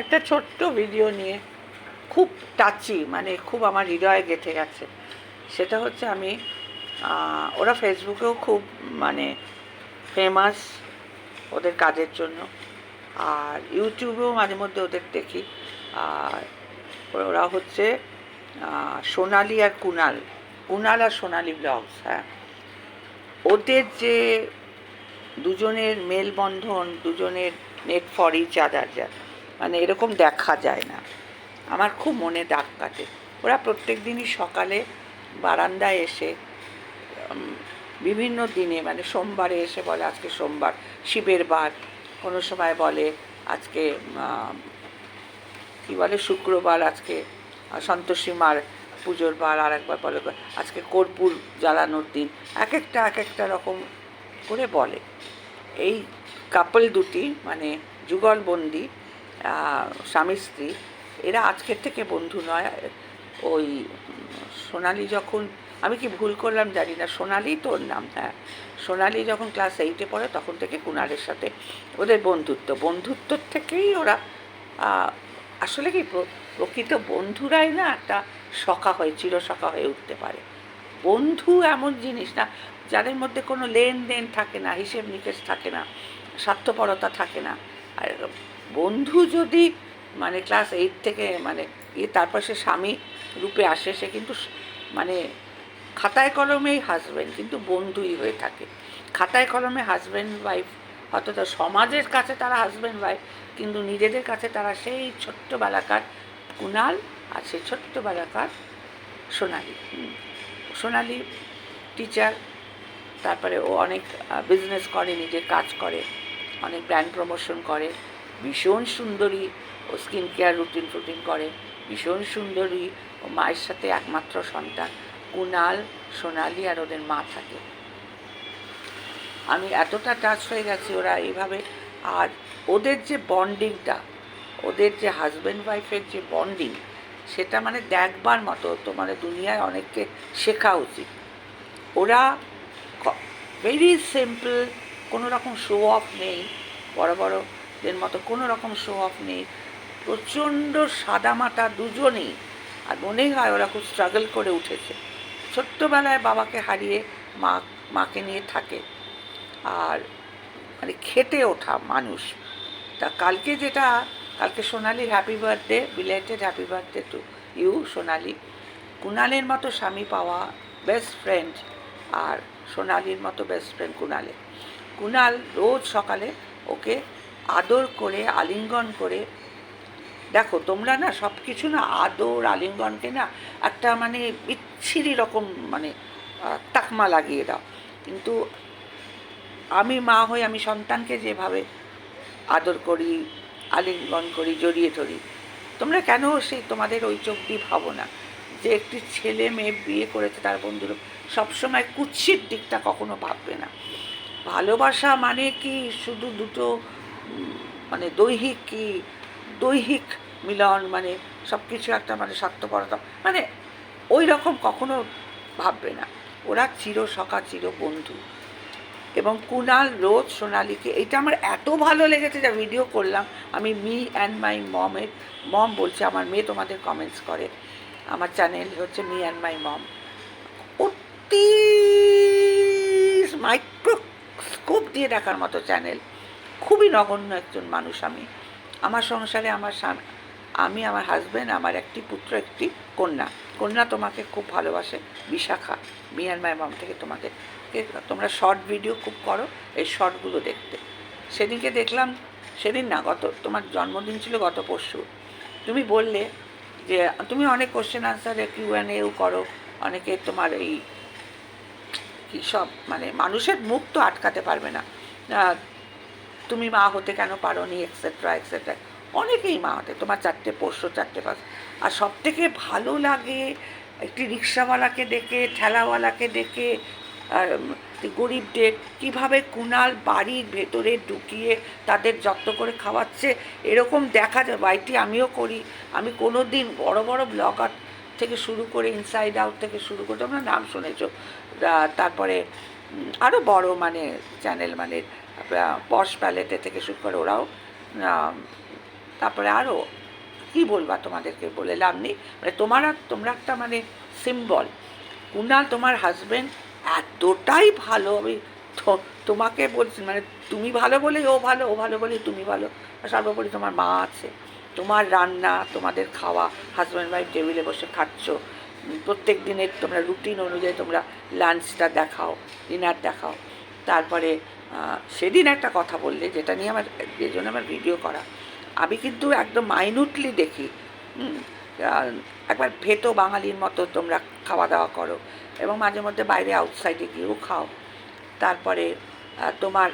একটা ছোট্ট ভিডিও নিয়ে খুব টাচি মানে খুব আমার হৃদয়ে গেঁথে গেছে। সেটা হচ্ছে আমি ওরা ফেসবুকেও খুব মানে ফেমাস ওদের কাজের জন্য। আর ইউটিউবেও মাঝে মধ্যে ওদের দেখি। আর ওরা হচ্ছে সোনালি আর কুনাল। কুনাল আর সোনালি ব্লগস হ্যাঁ। ওদের যে দুজনের মেলবন্ধন, দুজনের নেট ফর ইচ আদার যা মানে এরকম দেখা যায় না। আমার খুব মনে দাগ কাটে। ওরা প্রত্যেক দিনই সকালে বারান্দায় এসে বিভিন্ন দিনে মানে সোমবারে এসে বলে আজকে সোমবার, শিবের বার। কোনো সময় বলে আজকে কি বলে, শুক্রবার আজকে সন্তোষী মার পুজোর বার আর একবার বলে আজকে কর্পূর জ্বালানোর দিন। এক একটা এক একটা রকম করে বলে। এই কাপল দুটি মানে যুগলবন্দি স্বামী স্ত্রী, এরা আজকের থেকে বন্ধু নয়। ওই সোনালি যখন, আমি কি ভুল করলাম জানি না, সোনালি তোর নাম হ্যাঁ। সোনালি যখন ক্লাস এইটে পড়ে, তখন থেকে কুনারের সাথে ওদের বন্ধুত্ব। বন্ধুত্বর থেকেই ওরা আসলে কি প্রকৃত বন্ধুরাই না একটা সখা হয়ে, চিরসখা হয়ে উঠতে পারে। বন্ধু এমন জিনিস না, যাদের মধ্যে কোনো লেনদেন থাকে না, হিসেব নিকেশ থাকে না, স্বার্থপরতা থাকে না। আর বন্ধু যদি মানে ক্লাস এইট থেকে মানে ইয়ে তারপর সে স্বামী রূপে আসে, সে কিন্তু মানে খাতায় কলমেই হাজব্যান্ড কিন্তু বন্ধুই হয়ে থাকে। খাতায় কলমে হাজব্যান্ড ওয়াইফ অথচ সমাজের কাছে তারা হাজব্যান্ড ওয়াইফ কিন্তু নিজেদের কাছে তারা সেই ছোট্টবেলাকার কুনাল আর সেই ছোট্টবেলাকার সোনালি। সোনালি টিচার তারপরে ও অনেক বিজনেস করে, নিজের কাজ করে, অনেক ব্র্যান্ড প্রমোশন করে। ভীষণ সুন্দরী ও স্কিন কেয়ার রুটিন ফুটিন করে, ভীষণ সুন্দরী ও মায়ের সাথে একমাত্র সন্তান। কুনাল, সোনালি আর ওদের মা থাকে। আমি এতটা টাচ হয়ে গেছি ওরা এইভাবে। আর ওদের যে বন্ডিংটা ওদের যে হাজব্যান্ড ওয়াইফের যে বন্ডিং সেটা মানে দেখবার মতো তো মানে দুনিয়ায় অনেককে শেখা উচিত। ওরা ভেরি সিম্পল কোনো রকম শো অফ নেই বড় বড়দের মতো কোনো রকম শো অফ নেই। প্রচণ্ড সাদা সাদামাটা দুজনেই। আর মনেই হয় ওরা খুব স্ট্রাগল করে উঠেছে। ছোট্টবেলায় বাবাকে হারিয়ে মা, মাকে নিয়ে থাকে। আর মানে খেটে ওঠা মানুষ। তা কালকে যেটা, কালকে Sonali happy birthday belated happy birthday to you Sonali. কুণালের মতো স্বামী পাওয়া বেস্ট ফ্রেন্ড আর সোনালির মতো বেস্ট ফ্রেন্ড কুণালের। কুণাল রোজ সকালে ওকে আদর করে, আলিঙ্গন করে। দেখো, তোমরা না সব কিছু না আদর, আলিঙ্গনকে না একটা মানে বিচ্ছিরি রকম মানে তাকমা লাগিয়ে দাও। কিন্তু আমি মা হয়ে আমি সন্তানকে যেভাবে আদর করি, আলিঙ্গন করি, জড়িয়ে ধরি, তোমরা কেন সেই তোমাদের ওই চোখ দিয়ে ভাবো না যে একটি ছেলে মেয়ে বিয়ে করেছে তার বন্ধুর? সবসময় কুচ্ছির দিকটা কখনো ভাববে না। ভালোবাসা মানে কি? শুধু দুটো মানে দৈহিক কি, দৈহিক মিলন মানে সব কিছু একটা মানে স্বার্থপরতা। মানে ওই রকম কখনো ভাববে না। ওরা চির সখা, চির বন্ধু। এবং কুনাল রোজ সোনালিকে এটা আমার এত ভালো লেগেছে যা ভিডিও করলাম। আমি মি অ্যান্ড মাই মমের মম বলছে, আমার মেয়ে তোমাদের কমেন্টস করে। আমার চ্যানেল হচ্ছে মি অ্যান্ড মাই মম। অতি মাইক্রোস্কোপ দিয়ে দেখার মতো চ্যানেল খুবই নগণ্য একজন মানুষ আমি। আমার সংসারে আমার আমি, আমার হাজব্যান্ড আমার একটি পুত্র, একটি কন্যা। কন্যা তোমাকে খুব ভালোবাসে, বিশাখা। মি অ্যান্ড মাই থেকে তোমাকে তোমরা শর্ট ভিডিও খুব করো, এই শর্টগুলো দেখতে। সেদিনকে দেখলাম, সেদিন না, গত, তোমার জন্মদিন ছিল গত পরশু। তুমি বললে যে, তুমি অনেক কোশ্চেন আনসারে কিউ অ্যান্ড এও করো, অনেকে তোমার এই সব মানে মানুষের মুখ তো আটকাতে পারবে না। তুমি মা হতে কেন পারো নি এক্সেট্রা এক্সেট্রা অনেকেই মা হতে, তোমার চারটে পোষ্য, চারটে পাঁচ। আর সব থেকে ভালো লাগে একটি রিক্সাওয়ালাকে ডেকে, ঠেলাওয়ালাকে ডেকে গরিবদের কীভাবে কুনাল বাড়ির ভেতরে ঢুকিয়ে তাদের যত্ন করে খাওয়াচ্ছে, এরকম দেখা যায়। বাড়িটি আমিও করি। আমি কোনো দিন বড় বড় ব্লগার থেকে শুরু করে ইনসাইড আউট থেকে শুরু করে, তোমরা নাম শুনেছ তারপরে আরও বড় মানে চ্যানেল মানে পশ প্যালেটে থেকে শুরু করে ওরাও তারপরে আরও কি বলবা তোমাদেরকে বলে লাভ নেই? মানে তোমার, তোমরা একটা মানে সিম্বল কুনাল তোমার হাজব্যান্ড এতটাই ভালো, আমি তোমাকে বলছি মানে তুমি ভালো বলেই ও ভালো ও ভালো বলেই তুমি ভালো সর্বোপরি তোমার মা আছে। তোমার রান্না, তোমাদের খাওয়া হাজব্যান্ড ওয়াইফ টেবিলে বসে খাচ্ছ প্রত্যেক দিনের তোমরা রুটিন অনুযায়ী তোমরা লাঞ্চটা দেখাও ডিনার দেখাও, তারপরে সেদিন একটা কথা বললে, যেটা নিয়ে আমার, যে জন্য আমার ভিডিও করা। আমি কিন্তু একদম মাইনুটলি দেখি। একবার ভেতো বাঙালির মতো তোমরা খাওয়া দাওয়া করো এবং মাঝে মধ্যে বাইরে আউটসাইডে গিয়েও খাও। তারপরে তোমার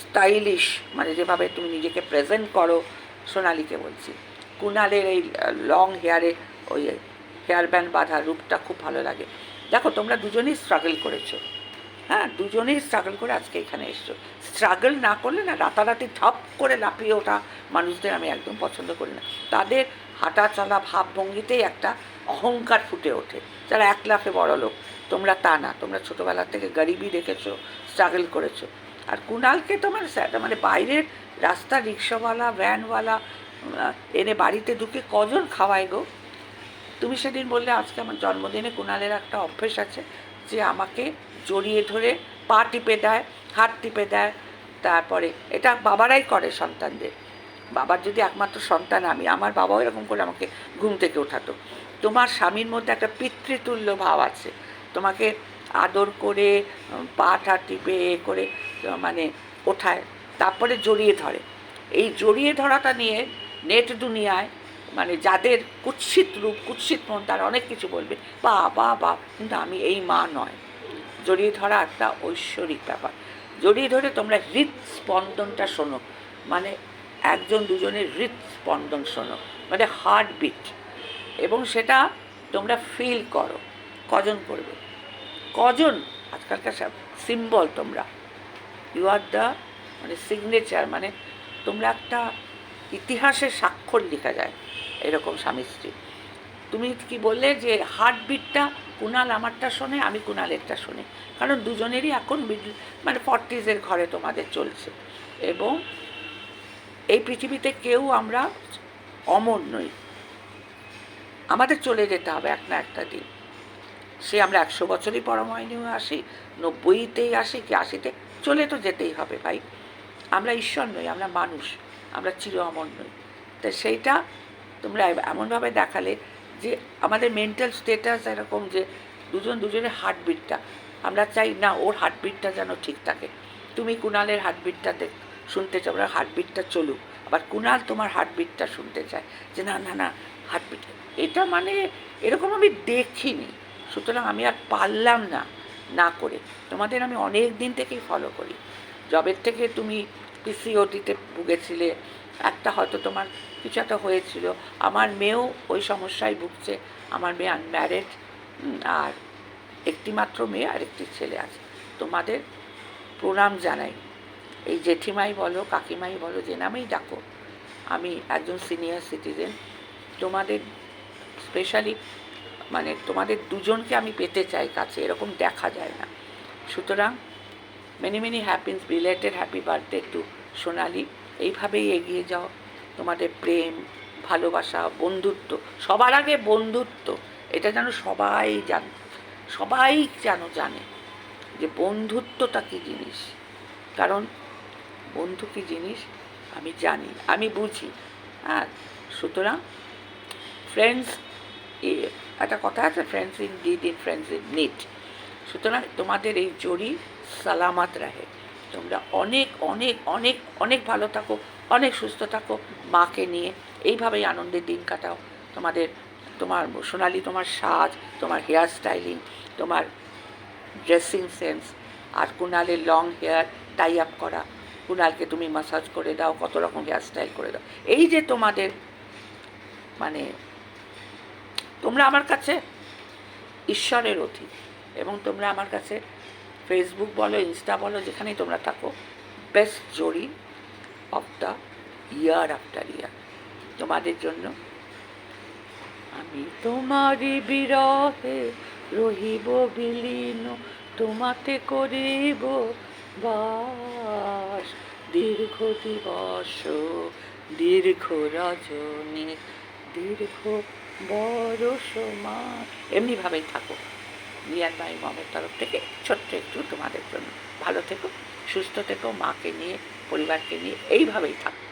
স্টাইলিশ মানে যেভাবে তুমি নিজেকে প্রেজেন্ট করো, সোনালিকে বলছি। কুনালের এই লং হেয়ারে ওই হেয়ার ব্যান্ড বাঁধা রূপটা খুব ভালো লাগে। দেখো, তোমরা দুজনেই স্ট্রাগল করেছ। হ্যাঁ দুজনেই স্ট্রাগল করে আজকে এখানে এসছো। স্ট্রাগল না করলে না, রাতারাতি ঠপ করে লাফিয়ে ওঠা মানুষদের আমি একদম পছন্দ করি না। তাদের হাঁটা চলা ভাবভঙ্গিতেই একটা অহংকার ফুটে ওঠে। যারা এক লাফে বড় লোক, তোমরা তা না। তোমরা ছোটোবেলা থেকে গরিবই দেখেছ স্ট্রাগল করেছ। আর কুণালকে তোমার স্যার মানে বাইরের রাস্তা, রিক্সাওয়ালা, ভ্যানওয়ালা এনে বাড়িতে ঢুকে কজন খাওয়ায় গো? তুমি সেদিন বললে, আজকে আমার জন্মদিনে কুণালের একটা অভ্যেস আছে যে আমাকে জড়িয়ে ধরে পা টিপে দেয়, হাত টিপে দেয়, তারপরে এটা বাবারাই করে সন্তানদের। বাবার যদি একমাত্র সন্তান আমি, আমার বাবাও এরকম করে আমাকে ঘুম থেকে ওঠাতো। তোমার স্বামীর মধ্যে একটা পিতৃতুল্য ভাব আছে। তোমাকে আদর করে পা টা টিপে এ করে মানে ওঠায়, তারপরে জড়িয়ে ধরে। এই জড়িয়ে ধরাটা নিয়ে নেট দুনিয়ায় মানে যাদের কুৎসিত রূপ, কুৎসিত মন, তারা অনেক কিছু বলবে বা বা বা কিন্তু আমি এই মা নয়। জড়িয়ে ধরা একটা ঐশ্বরিক ব্যাপার। জড়িয়ে ধরে তোমরা হৃদ স্পন্দনটা শোনো। মানে একজন দুজনের হৃদ স্পন্দন শোনো। মানে হার্ট বিট এবং সেটা তোমরা ফিল করো। কজন করবে? কজন? আজকালকার সিম্বল তোমরা। ইউ আর দ্য মানে সিগনেচার মানে তোমরা একটা ইতিহাসের স্বাক্ষর লেখা যায়। এরকম স্বামী স্ত্রী তুমি কি বললে যে হার্টবিটটা কুণাল আমারটা শোনে, আমি কুণালেরটা শুনি। কারণ দুজনেরই এখন মিডল মানে ফর্টিজের ঘরে তোমাদের চলছে। এবং এই পৃথিবীতে কেউ আমরা অমর নই। আমাদের চলে যেতে হবে এক না একটা দিন। সে আমরা একশো বছরই পরময় আসি, নব্বইতেই আসি কি আশিতে? চলে তো যেতেই হবে ভাই। আমরা ঈশ্বর নই, আমরা মানুষ, আমরা চির অমর নই। তা সেইটা তোমরা এমনভাবে দেখালে যে আমাদের মেন্টাল স্টেটাস এরকম যে দুজন দুজনের হার্টবিটটা আমরা চাই না ওর হার্টবিটটা যেন ঠিক থাকে। তুমি কুণালের হার্টবিটটা দেখ, শুনতে চাও আমরা হার্টবিটটা চলুক। আবার কুণাল তোমার হার্টবিটটা শুনতে চায় যে না না না হার্টবিট এটা মানে এরকম আমি দেখিনি। সুতরাং আমি আর পারলাম না না করে। তোমাদের আমি অনেক দিন থেকেই ফলো করি। জবের থেকে তুমি পিসিওটিতে ভুগেছিলে একটা হয়তো তোমার কিছু একটা হয়েছিল। আমার মেয়েও ওই সমস্যায় ভুগছে। আমার মেয়ে আনম্যারেড আর একটি মাত্র মেয়ে আর একটি ছেলে আছে। তোমাদের প্রণাম জানাই। এই জেঠিমাই বলো, কাকিমাই বলো, যে নামেই ডাকো। আমি একজন সিনিয়র সিটিজেন তোমাদের স্পেশালি মানে তোমাদের দুজনকে আমি পেতে চাই কাছে, এরকম দেখা যায় না। সুতরাং many many happiness related happy birthday to Sonali. এইভাবেই এগিয়ে যাও। তোমাদের প্রেম, ভালোবাসা, বন্ধুত্ব, সবার আগে বন্ধুত্ব, এটা যেন সবাই জান, সবাই যেন জানে যে বন্ধুত্বটা কী জিনিস। কারণ বন্ধু কী জিনিস? আমি জানি, আমি বুঝি। হ্যাঁ সুতরাং ফ্রেন্ডস একটা কথা আছে friends in deed in friends in need সুতরাং তোমাদের এই জড়ি সালামাত রাহে তোমরা অনেক অনেক অনেক অনেক ভালো থাকো, অনেক সুস্থ থাকো মাকে নিয়ে। এইভাবেই আনন্দের দিন কাটাও। তোমাদের, তোমার সোনালি তোমার সাজ, তোমার হেয়ার স্টাইলিং তোমার ড্রেসিং সেন্স আর কুণালের লং হেয়ার টাই আপ করা। কুণালকে তুমি মাসাজ করে দাও, কত রকম হেয়ার স্টাইল করে দাও। এই যে তোমাদের মানে তোমরা আমার কাছে ঈশ্বরের অধীন এবং তোমরা আমার কাছে ফেসবুক বলো ইনস্টা বলো, যেখানেই তোমরা থাকো best Jodi of the year after year তোমাদের জন্য আমি তোমারই বিরহে রহিব বিলীন, তোমাতে করিব বাস। দীর্ঘ দিবস, দীর্ঘ রজনী, দীর্ঘ বড় মা। এমনিভাবেই থাকো। রিয়ান ভাই মমের তরফ থেকে ছোট্ট একটু তোমাদের জন্য। ভালো থেকো, সুস্থ থেকো, মাকে নিয়ে, পরিবারকে নিয়ে, এইভাবেই থাকো।